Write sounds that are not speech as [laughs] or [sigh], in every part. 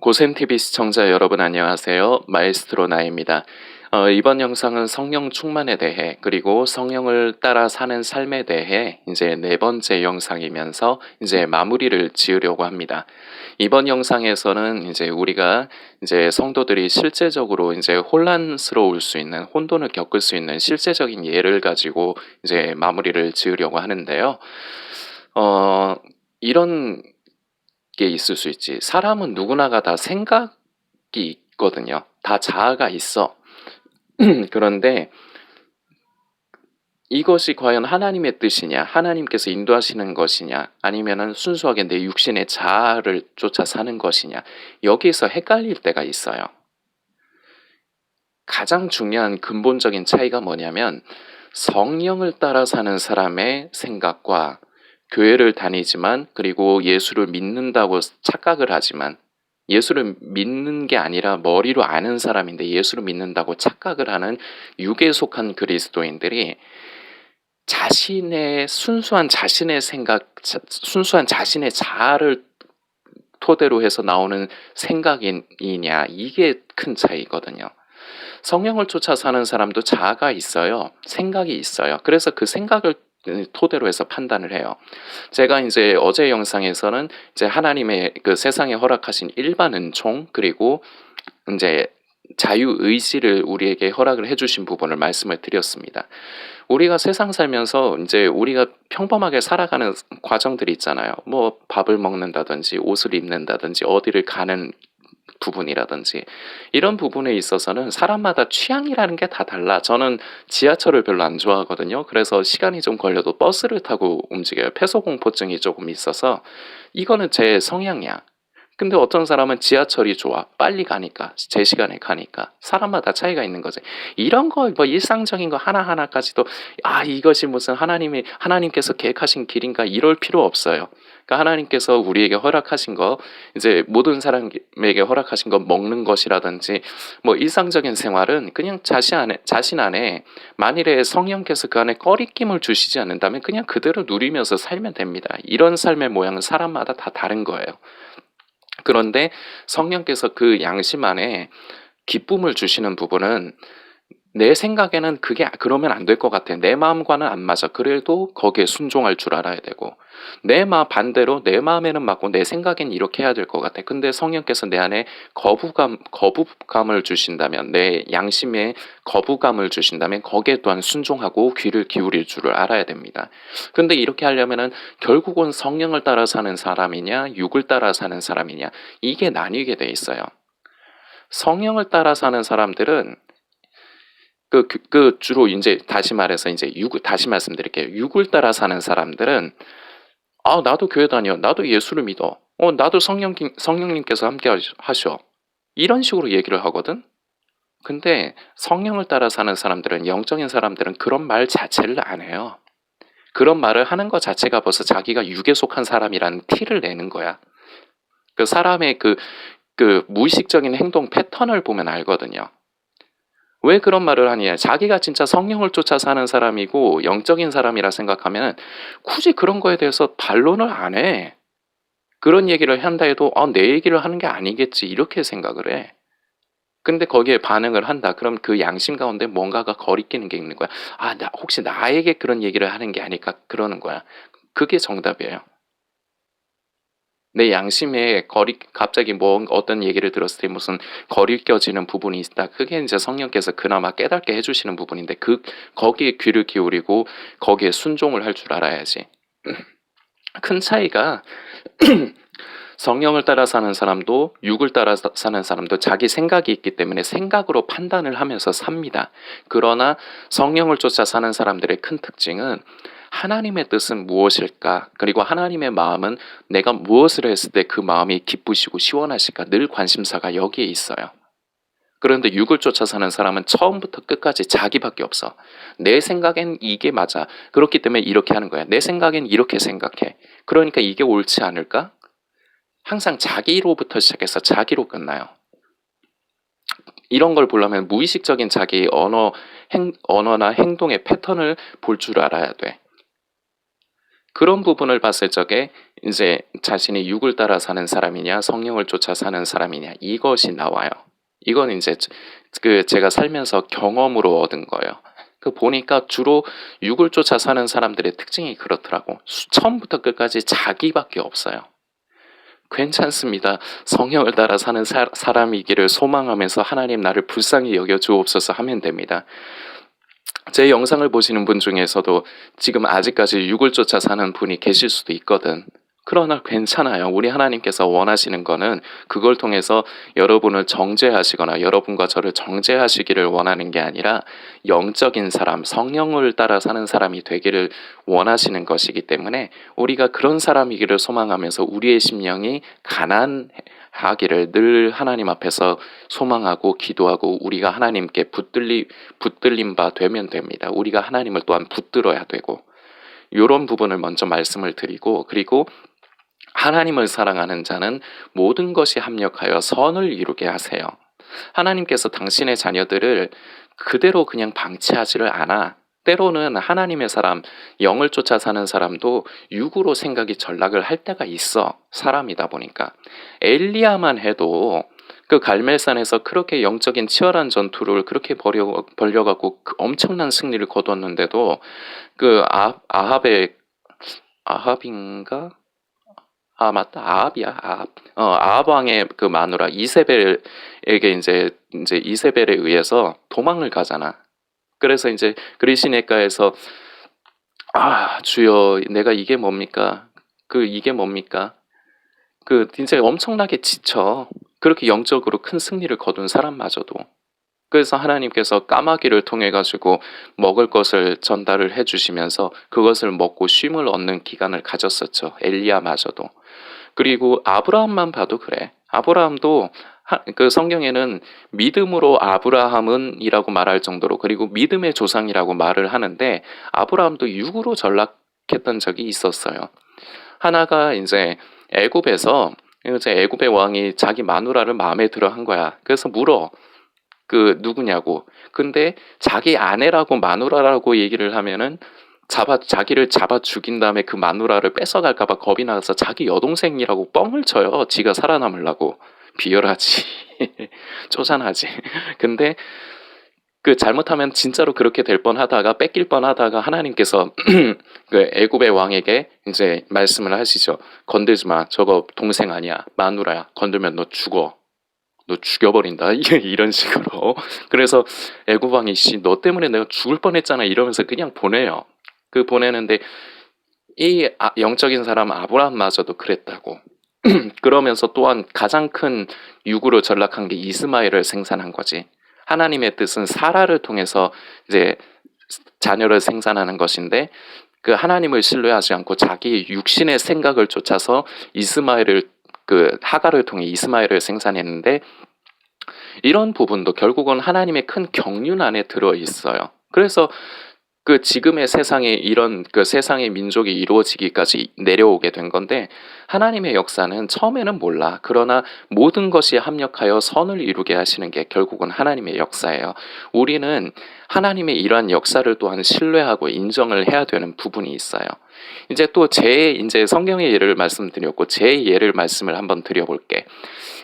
고센TV 시청자 여러분 안녕하세요. 마에스트로 나입니다. 어, 이번 영상은 성령 충만에 대해 그리고 성령을 따라 사는 삶에 대해 이제 네 번째 영상이면서 이제 마무리를 지으려고 합니다. 이번 영상에서는 이제 우리가 이제 성도들이 실제적으로 이제 혼란스러울 수 있는 혼돈을 겪을 수 있는 실제적인 예를 가지고 이제 마무리를 지으려고 하는데요. 어, 이런 게 있을 수 있지. 사람은 누구나가 다 생각이 있거든요. 다 자아가 있어. [clears throat] 그런데 이것이 과연 하나님의 뜻이냐, 하나님께서 인도하시는 것이냐, 아니면은 순수하게 내 육신의 자아를 쫓아 사는 것이냐, 여기에서 헷갈릴 때가 있어요. 가장 중요한 근본적인 차이가 뭐냐면 성령을 따라 사는 사람의 생각과 교회를 다니지만 그리고 예수를 믿는다고 착각을 하지만 예수를 믿는 게 아니라 머리로 아는 사람인데 예수를 믿는다고 착각을 하는 육에 속한 그리스도인들이 자신의 순수한 자신의 생각, 자- 순수한 자신의 자아를 토대로 해서 나오는 생각이냐 이게 큰 차이거든요. 성령을 쫓아 사는 사람도 자아가 있어요. 생각이 있어요. 그래서 그 생각을 토대로 해서 판단을 해요. 제가 이제 어제 영상에서는 이제 하나님의 그 세상에 허락하신 일반 은총 그리고 이제 자유 의지를 우리에게 허락을 해주신 부분을 말씀을 드렸습니다. 우리가 세상 살면서 이제 우리가 평범하게 살아가는 과정들이 있잖아요. 뭐 밥을 먹는다든지 옷을 입는다든지 어디를 가는 부분이라든지 이런 부분에 있어서는 사람마다 취향이라는 게 다 달라. 저는 지하철을 별로 안 좋아하거든요. 그래서 시간이 좀 걸려도 버스를 타고 움직여요. 폐소공포증이 조금 있어서 이거는 제 성향이야. 근데 어떤 사람은 지하철이 좋아. 빨리 가니까. 제 시간에 가니까. 사람마다 차이가 있는 거지. 이런 거, 뭐 일상적인 거 하나하나까지도, 아, 이것이 무슨 하나님이, 하나님께서 계획하신 길인가 이럴 필요 없어요. 그러니까 하나님께서 우리에게 허락하신 거, 이제 모든 사람에게 허락하신 거 먹는 것이라든지, 뭐 일상적인 생활은 그냥 자신 안에, 자신 안에 만일에 성령께서 그 안에 꺼리낌을 주시지 않는다면 그냥 그대로 누리면서 살면 됩니다. 이런 삶의 모양은 사람마다 다 다른 거예요. 그런데 성령께서 그 양심 안에 기쁨을 주시는 부분은 내 생각에는 그게 그러면 안 될 것 같아. 내 마음과는 안 맞아. 그래도 거기에 순종할 줄 알아야 되고 내 마음 반대로 내 마음에는 맞고 내 생각엔 이렇게 해야 될 것 같아. 근데 성령께서 내 안에 거부감 거부감을 주신다면 내 양심에 거부감을 주신다면 거기에 또한 순종하고 귀를 기울일 줄을 알아야 됩니다. 근데 이렇게 하려면은 결국은 성령을 따라 사는 사람이냐 육을 따라 사는 사람이냐 이게 나뉘게 돼 있어요. 성령을 따라 사는 사람들은 그, 그, 그 주로 이제 다시 말해서 이제 육 다시 말씀드릴게요. 육을 따라 사는 사람들은 아 나도 교회 다녀, 나도 예수를 믿어, 어 나도 성령 성령님께서 함께 하셔 이런 식으로 얘기를 하거든. 근데 성령을 따라 사는 사람들은 영적인 사람들은 그런 말 자체를 안 해요. 그런 말을 하는 것 자체가 벌써 자기가 육에 속한 사람이라는 티를 내는 거야. 그 사람의 그, 그 무의식적인 행동 패턴을 보면 알거든요. 왜 그런 말을 하냐? 자기가 진짜 성령을 쫓아 사는 사람이고 영적인 사람이라 생각하면 굳이 그런 거에 대해서 반론을 안 해. 그런 얘기를 한다 해도 아, 내 얘기를 하는 게 아니겠지 이렇게 생각을 해. 근데 거기에 반응을 한다. 그럼 그 양심 가운데 뭔가가 거리끼는 게 있는 거야. 아, 나 혹시 나에게 그런 얘기를 하는 게 아닐까 그러는 거야. 그게 정답이에요. 내 양심에 거리 갑자기 뭐 어떤 얘기를 들었을 때 무슨 거리껴지는 부분이 있다. 그게 이제 성령께서 그나마 깨닫게 해주시는 부분인데 그 거기에 귀를 기울이고 거기에 순종을 할 줄 알아야지. [clears throat] 큰 차이가 [clears throat] 성령을 따라 사는 사람도 육을 따라 사- 사는 사람도 자기 생각이 있기 때문에 생각으로 판단을 하면서 삽니다. 그러나 성령을 쫓아 사는 사람들의 큰 특징은 하나님의 뜻은 무엇일까? 그리고 하나님의 마음은 내가 무엇을 했을 때 그 마음이 기쁘시고 시원하실까? 늘 관심사가 여기에 있어요. 그런데 육을 쫓아 사는 사람은 처음부터 끝까지 자기밖에 없어. 내 생각엔 이게 맞아. 그렇기 때문에 이렇게 하는 거야. 내 생각엔 이렇게 생각해. 그러니까 이게 옳지 않을까? 항상 자기로부터 시작해서 자기로 끝나요. 이런 걸 보려면 무의식적인 자기 언어, 행, 언어나 행동의 패턴을 볼 줄 알아야 돼. 그런 부분을 봤을 적에 이제 자신이 육을 따라 사는 사람이냐 성령을 쫓아 사는 사람이냐 이것이 나와요. 이건 이제 그 제가 살면서 경험으로 얻은 거예요. 그 보니까 주로 육을 쫓아 사는 사람들의 특징이 그렇더라고. 수- 처음부터 끝까지 자기밖에 없어요. 괜찮습니다. 성령을 따라 사는 사, 사람이기를 소망하면서 하나님 나를 불쌍히 여겨 주옵소서 하면 됩니다. 제 영상을 보시는 분 중에서도 지금 아직까지 육을 쫓아 사는 분이 계실 수도 있거든. 그러나 괜찮아요. 우리 하나님께서 원하시는 거는 그걸 통해서 여러분을 정죄하시거나 여러분과 저를 정죄하시기를 원하는 게 아니라 영적인 사람, 성령을 따라 사는 사람이 되기를 원하시는 것이기 때문에 우리가 그런 사람이기를 소망하면서 우리의 심령이 가난 하기를 늘 하나님 앞에서 소망하고 기도하고 우리가 하나님께 붙들리, 붙들림 바 되면 됩니다. 우리가 하나님을 또한 붙들어야 되고 이런 부분을 먼저 말씀을 드리고 그리고 하나님을 사랑하는 자는 모든 것이 합력하여 선을 이루게 하세요. 하나님께서 당신의 자녀들을 그대로 그냥 방치하지를 않아. 때로는 하나님의 사람, 영을 쫓아 사는 사람도 육으로 생각이 전락을 할 때가 있어. 사람이다 보니까. 엘리야만 해도 그 갈멜산에서 그렇게 영적인 치열한 전투를 그렇게 벌여, 벌려갖고 그 엄청난 승리를 거뒀는데도 그 아, 아합의 아합인가? 아 맞다 아합이야 아합 어 아합 왕의 그 마누라 이세벨에게 이제 이제 이세벨에 의해서 도망을 가잖아. 그래서 이제 그리시네가에서 아 주여 내가 이게 뭡니까? 그 이게 뭡니까? 그 진짜 엄청나게 지쳐 그렇게 영적으로 큰 승리를 거둔 사람마저도 그래서 하나님께서 까마귀를 통해 가지고 먹을 것을 전달을 해 주시면서 그것을 먹고 쉼을 얻는 기간을 가졌었죠 엘리야마저도 그리고 아브라함만 봐도 그래. 아브라함도 하- 그 성경에는 믿음으로 아브라함은이라고 말할 정도로 그리고 믿음의 조상이라고 말을 하는데 아브라함도 육으로 전락했던 적이 있었어요. 하나가 이제 애굽에서 이제 애굽의 왕이 자기 마누라를 마음에 들어 한 거야. 그래서 물어. 그 누구냐고. 근데 자기 아내라고 마누라라고 얘기를 하면은 잡아 자기를 잡아 죽인 다음에 그 마누라를 뺏어갈까봐 겁이 나서 자기 여동생이라고 뻥을 쳐요. 지가 살아남으려고 비열하지, [laughs] 쪼잔하지. 근데 그 잘못하면 진짜로 그렇게 될 뻔하다가 뺏길 뻔하다가 하나님께서 [clears throat] 그 애굽의 왕에게 이제 말씀을 하시죠. 건들지 마. 저거 동생 아니야. 마누라야. 건들면 너 죽어. 너 죽여버린다. [laughs] 이런 식으로. 그래서 애굽 왕이 씨, 너 때문에 내가 죽을 뻔했잖아. 이러면서 그냥 보내요. 그 보내는데 이 아- 영적인 사람 아브라함마저도 그랬다고. [clears throat] 그러면서 또한 가장 큰 육으로 전락한 게 이스마엘을 생산한 거지. 하나님의 뜻은 사라를 통해서 이제 자녀를 생산하는 것인데 그 하나님을 신뢰하지 않고 자기 육신의 생각을 쫓아서 이스마엘을 그 하가를 통해 이스마엘을 생산했는데 이런 부분도 결국은 하나님의 큰 경륜 안에 들어 있어요. 그래서 그 지금의 세상에 이런 그 세상의 민족이 이루어지기까지 내려오게 된 건데 하나님의 역사는 처음에는 몰라. 그러나 모든 것이 합력하여 선을 이루게 하시는 게 결국은 하나님의 역사예요. 우리는 하나님의 이러한 역사를 또한 신뢰하고 인정을 해야 되는 부분이 있어요. 이제 또 제 이제 성경의 예를 말씀드렸고 제 예를 말씀을 한번 드려볼게.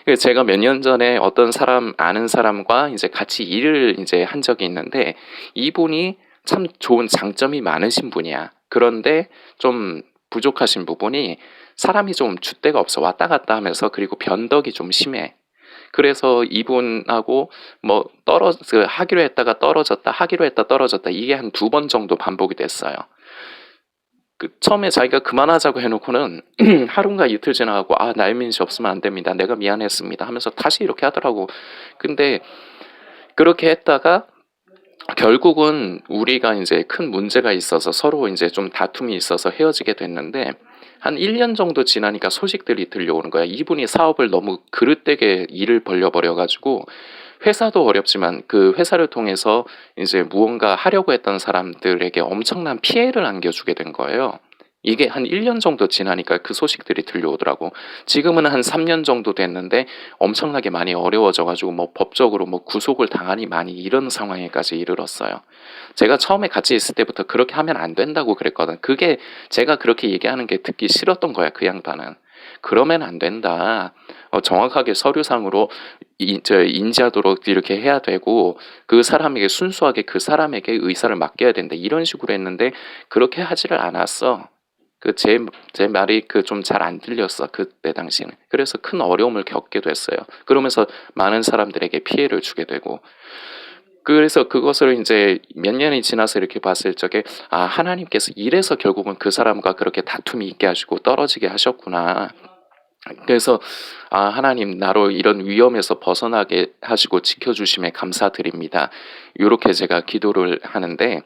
그 제가 몇 년 전에 어떤 사람 아는 사람과 이제 같이 일을 이제 한 적이 있는데 이분이 참 좋은 장점이 많으신 분이야. 그런데 좀 부족하신 부분이 사람이 좀 줏대가 없어 왔다 갔다 하면서 그리고 변덕이 좀 심해. 그래서 이분하고 뭐 떨어 그 하기로 했다가 떨어졌다 하기로 했다 떨어졌다 이게 한 두 번 정도 반복이 됐어요. 그 처음에 자기가 그만하자고 해놓고는 [clears throat] 하루인가 이틀 지나가고 아 날민 씨 없으면 안 됩니다. 내가 미안했습니다. 하면서 다시 이렇게 하더라고. 근데 그렇게 했다가 결국은 우리가 이제 큰 문제가 있어서 서로 이제 좀 다툼이 있어서 헤어지게 됐는데 한 1년 정도 지나니까 소식들이 들려오는 거야. 이분이 사업을 너무 그릇되게 일을 벌려버려 가지고 회사도 어렵지만 그 회사를 통해서 이제 무언가 하려고 했던 사람들에게 엄청난 피해를 안겨주게 된 거예요. 이게 한 1년 정도 지나니까 그 소식들이 들려오더라고. 지금은 한 3년 정도 됐는데 엄청나게 많이 어려워져 가지고 뭐 법적으로 뭐 구속을 당하니 많이 이런 상황에까지 이르렀어요. 제가 처음에 같이 있을 때부터 그렇게 하면 안 된다고 그랬거든. 그게 제가 그렇게 얘기하는 게 듣기 싫었던 거야, 그 양반은. 그러면 안 된다. 어, 정확하게 서류상으로 이, 저, 인지하도록 이렇게 해야 되고 그 사람에게 순수하게 그 사람에게 의사를 맡겨야 된다. 이런 식으로 했는데 그렇게 하지를 않았어. 그 제 제 말이 그 좀 잘 안 들렸어 그때 당시는 그래서 큰 어려움을 겪게 됐어요. 그러면서 많은 사람들에게 피해를 주게 되고 그래서 그것을 이제 몇 년이 지나서 이렇게 봤을 적에 아 하나님께서 이래서 결국은 그 사람과 그렇게 다툼이 있게 하시고 떨어지게 하셨구나. 그래서 아 하나님 나로 이런 위험에서 벗어나게 하시고 지켜주심에 감사드립니다. 이렇게 제가 기도를 하는데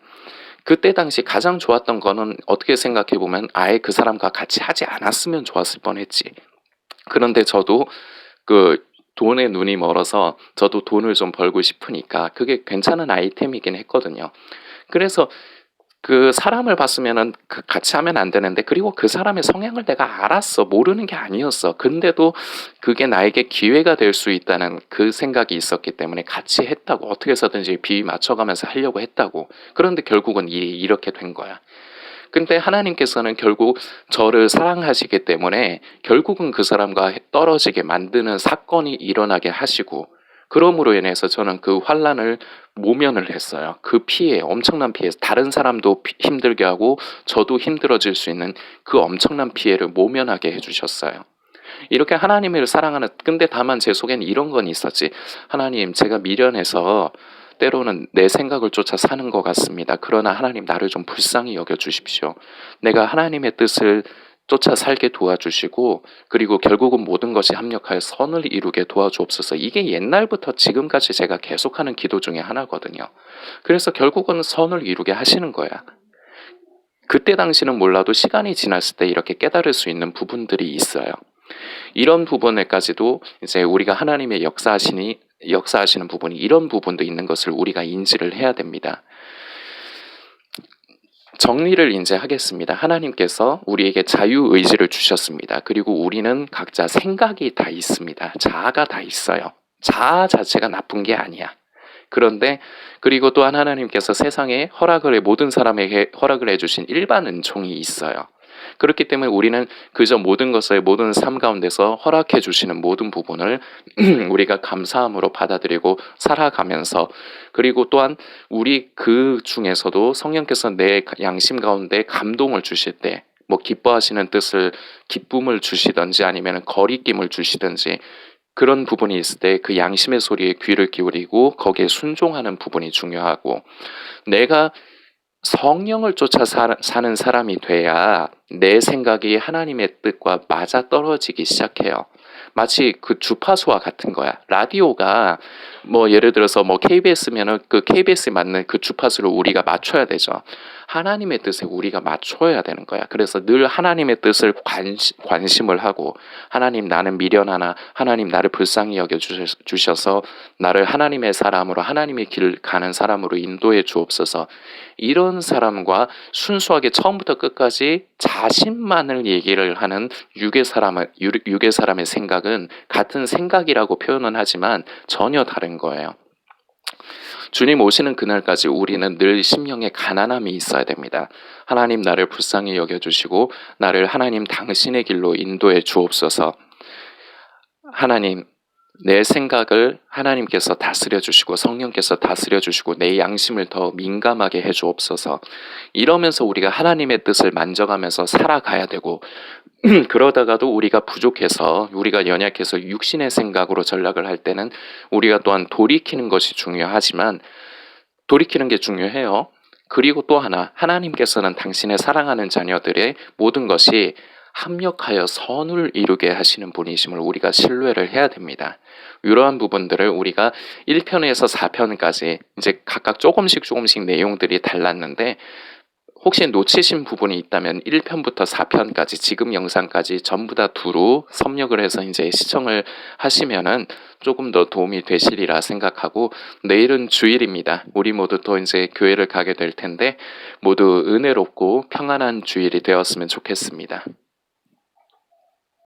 그때 당시 가장 좋았던 거는 어떻게 생각해 보면 아예 그 사람과 같이 하지 않았으면 좋았을 뻔했지. 그런데 저도 그 돈에 눈이 멀어서 저도 돈을 좀 벌고 싶으니까 그게 괜찮은 아이템이긴 했거든요. 그래서 그 사람을 봤으면은 그 같이 하면 안 되는데 그리고 그 사람의 성향을 내가 알았어. 모르는 게 아니었어. 근데도 그게 나에게 기회가 될 수 있다는 그 생각이 있었기 때문에 같이 했다고. 어떻게 해서든지 비위 맞춰가면서 하려고 했다고. 그런데 결국은 이, 이렇게 된 거야. 근데 하나님께서는 결국 저를 사랑하시기 때문에 결국은 그 사람과 떨어지게 만드는 사건이 일어나게 하시고 그러므로 인해서 저는 그 환란을 모면을 했어요. 그 피해, 엄청난 피해, 다른 사람도 피- 힘들게 하고 저도 힘들어질 수 있는 그 엄청난 피해를 모면하게 해주셨어요. 이렇게 하나님을 사랑하는, 근데 다만 제 속엔 이런 건 있었지. 하나님, 제가 미련해서 때로는 내 생각을 쫓아 사는 것 같습니다. 그러나 하나님 나를 좀 불쌍히 여겨 주십시오. 내가 하나님의 뜻을 쫓아 살게 도와주시고 그리고 결국은 모든 것이 합력하여 선을 이루게 도와주옵소서. 이게 옛날부터 지금까지 제가 계속하는 기도 중에 하나거든요. 그래서 결국은 선을 이루게 하시는 거야. 그때 당시는 몰라도 시간이 지났을 때 이렇게 깨달을 수 있는 부분들이 있어요. 이런 부분에까지도 이제 우리가 하나님의 역사하시니 역사하시는 부분이 이런 부분도 있는 것을 우리가 인지를 해야 됩니다. 정리를 이제 하겠습니다. 하나님께서 우리에게 자유 의지를 주셨습니다. 그리고 우리는 각자 생각이 다 있습니다. 자아가 다 있어요. 자아 자체가 나쁜 게 아니야. 그런데 그리고 또한 하나님께서 세상에 허락을 해 모든 사람에게 허락을 해주신 일반 은총이 있어요. 그렇기 때문에 우리는 그저 모든 것을 모든 삶 가운데서 허락해 주시는 모든 부분을 [clears throat] 우리가 감사함으로 받아들이고 살아가면서 그리고 또한 우리 그 중에서도 성령께서 내 양심 가운데 감동을 주실 때 뭐 기뻐하시는 뜻을 기쁨을 주시든지 아니면 거리낌을 주시든지 그런 부분이 있을 때 그 양심의 소리에 귀를 기울이고 거기에 순종하는 부분이 중요하고 내가 성령을 쫓아 사- 사는 사람이 돼야 내 생각이 하나님의 뜻과 맞아 떨어지기 시작해요. 마치 그 주파수와 같은 거야. 라디오가 뭐 예를 들어서 뭐 KBS면은 그 KBS에 맞는 그 주파수를 우리가 맞춰야 되죠. 하나님의 뜻에 우리가 맞춰야 되는 거야. 그래서 늘 하나님의 뜻을 관시, 관심을 하고 하나님 나는 미련하나 하나님 나를 불쌍히 여겨 주셔- 주셔서 나를 하나님의 사람으로 하나님의 길 가는 사람으로 인도해 주옵소서. 이런 사람과 순수하게 처음부터 끝까지 자신만을 얘기를 하는 육의 사람의 유- 육의 사람의 생각은 같은 생각이라고 표현은 하지만 전혀 다른 거예요. 주님 오시는 그날까지 우리는 늘 심령에 가난함이 있어야 됩니다. 하나님 나를 불쌍히 여겨주시고 나를 하나님 당신의 길로 인도해 주옵소서. 하나님 내 생각을 하나님께서 다스려 주시고 성령께서 다스려 주시고 내 양심을 더 민감하게 해 주옵소서. 이러면서 우리가 하나님의 뜻을 만져가면서 살아가야 되고 [clears throat] 그러다가도 우리가 부족해서 우리가 연약해서 육신의 생각으로 전락을 할 때는 우리가 또한 돌이키는 것이 중요하지만 돌이키는 게 중요해요. 그리고 또 하나 하나님께서는 당신의 사랑하는 자녀들의 모든 것이 합력하여 선을 이루게 하시는 분이심을 우리가 신뢰를 해야 됩니다. 이러한 부분들을 우리가 1편에서 4편까지 이제 각각 조금씩 조금씩 내용들이 달랐는데 혹시 놓치신 부분이 있다면 1편부터 4편까지 지금 영상까지 전부 다 두루 섭렵을 해서 이제 시청을 하시면은 조금 더 도움이 되시리라 생각하고 내일은 주일입니다. 우리 모두 또 이제 교회를 가게 될 텐데 모두 은혜롭고 평안한 주일이 되었으면 좋겠습니다.